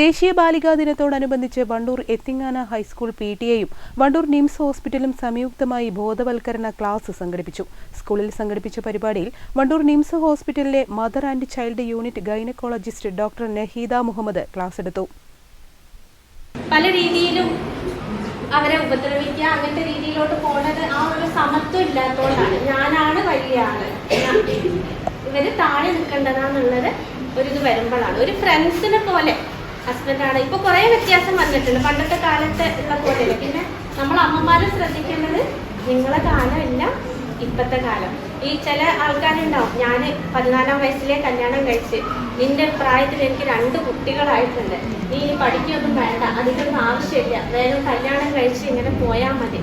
ദേശീയ ബാലികാ ദിനത്തോടനുബന്ധിച്ച് വണ്ടൂർ എത്തിങ്ങാന ഹൈസ്കൂൾ പി ടി എയും വണ്ടൂർ നിംസ് ഹോസ്പിറ്റലും സംയുക്തമായി ബോധവൽക്കരണ ക്ലാസ് സംഘടിപ്പിച്ചു. സ്കൂളിൽ സംഘടിപ്പിച്ച പരിപാടിയിൽ വണ്ടൂർ നിംസ് ഹോസ്പിറ്റലിലെ mother and child unit gynaecologist doctor Naheeda Muhammad class എടുത്തു. പല രീതിയിലും അവരെ ഉപദ്രവിക്കുക അങ്ങനത്തെ രീതിയിലോട്ട് പോണത് ആ ഒരു സമത്വം ഇല്ലാത്തതുകൊണ്ടാണ്. ഞാനാണ് വലിയ ആൾ. ഇവർ താഴെ നിൽക്കേണ്ടതാന്നുള്ളത് ഒരു ഇത് വരുമ്പോഴാണ്. ഒരു ഫ്രണ്ട്സിനെ പോലെ ഹസ്ബൻഡാണ്. ഇപ്പൊ കുറെ വ്യത്യാസം വന്നിട്ടുണ്ട്. പണ്ടത്തെ കാലത്തെ ഉള്ള പോലെയല്ല. പിന്നെ നമ്മൾ അമ്മമാരെ ശ്രദ്ധിക്കേണ്ടത് നിങ്ങളെ കാലമല്ല ഇപ്പത്തെ കാലം. ഈ ചില ആൾക്കാരുണ്ടാവും. ഞാൻ പതിനാലാം വയസ്സിലെ കല്യാണം കഴിച്ച് നിന്റെ പ്രായത്തിൽ എനിക്ക് രണ്ട് കുട്ടികളായിട്ടുണ്ട്. നീ ഇനി പഠിക്കൊന്നും വേണ്ട. അതിനൊന്നും ആവശ്യമില്ല. വേഗം കല്യാണം കഴിച്ച് ഇങ്ങനെ പോയാൽ മതി.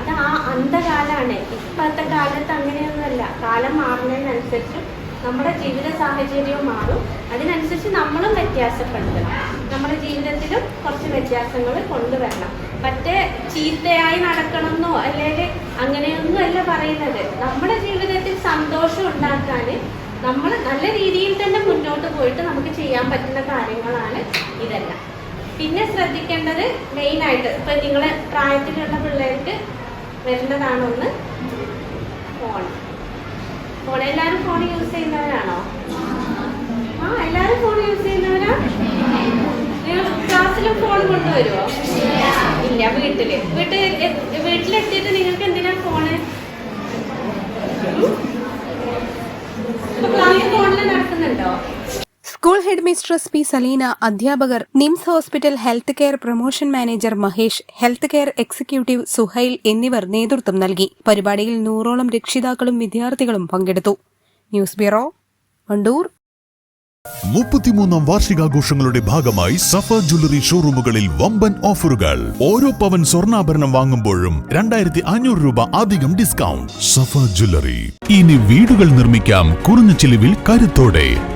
അത് ആ അന്ധകാലാണ്. ഇപ്പോഴത്തെ കാലത്ത് അങ്ങനെയൊന്നുമല്ല. കാലം മാറുന്നതിനനുസരിച്ച് നമ്മുടെ ജീവിത സാഹചര്യവും മാറും. അതിനനുസരിച്ച് നമ്മളും വ്യത്യാസപ്പെടുത്തണം. നമ്മുടെ ജീവിതത്തിലും കുറച്ച് വ്യത്യാസങ്ങൾ കൊണ്ടുവരണം. മറ്റേ ചീത്തയായി നടക്കണമെന്നോ അല്ലെങ്കിൽ അങ്ങനെയൊന്നും അല്ല പറയുന്നത്. നമ്മുടെ ജീവിതത്തിൽ സന്തോഷം ഉണ്ടാക്കാൻ നമ്മൾ നല്ല രീതിയിൽ തന്നെ മുന്നോട്ട് പോയിട്ട് നമുക്ക് ചെയ്യാൻ പറ്റുന്ന കാര്യങ്ങളാണ് ഇതെല്ലാം. പിന്നെ ശ്രദ്ധിക്കേണ്ടത് മെയിനായിട്ട് ഇപ്പം നിങ്ങളെ പ്രായത്തിലുള്ള പിള്ളേർക്ക് വരുന്നതാണൊന്ന് ഫോൺ എല്ലാവരും ഫോൺ യൂസ് ചെയ്യുന്നവരാണോ? ആ എല്ലാവരും ഫോൺ യൂസ് ചെയ്യുന്നവരാ? നിങ്ങൾ ക്ലാസ്സിലും ഫോൺ കൊണ്ടുവരുമോ ഇല്ല വീട്ടിൽ. വീട്ടിൽ വീട്ടിലെത്തിയിട്ട് നിങ്ങൾക്ക് എന്തിനാ phone school headmistress P Salina അധ്യാപകർ NIMS hospital health care promotion manager Mahesh health care executive Suhail എന്നിവർ നേതൃത്വം നൽകി. പരിപാടിയിൽ നൂറോളം രക്ഷിതാക്കളും വിദ്യാർത്ഥികളും പങ്കെടുത്തു. ന്യൂസ് ബ്യൂറോ വണ്ടൂർ മുപ്പത്തിമൂന്നാം വാർഷികാഘോഷങ്ങളുടെ ഭാഗമായി സഫ ജ്വല്ലറി ഷോറൂമുകളിൽ വമ്പൻ ഓഫറുകൾ. ഓരോ പവൻ സ്വർണാഭരണം വാങ്ങുമ്പോഴും രണ്ടായിരത്തി അഞ്ഞൂറ് രൂപ അധികം ഡിസ്കൗണ്ട്. സഫ ജ്വല്ലറി. ഇനി വീടുകൾ നിർമ്മിക്കാം. കുറഞ്ഞ ചിലവിൽ കരുത്തോടെ.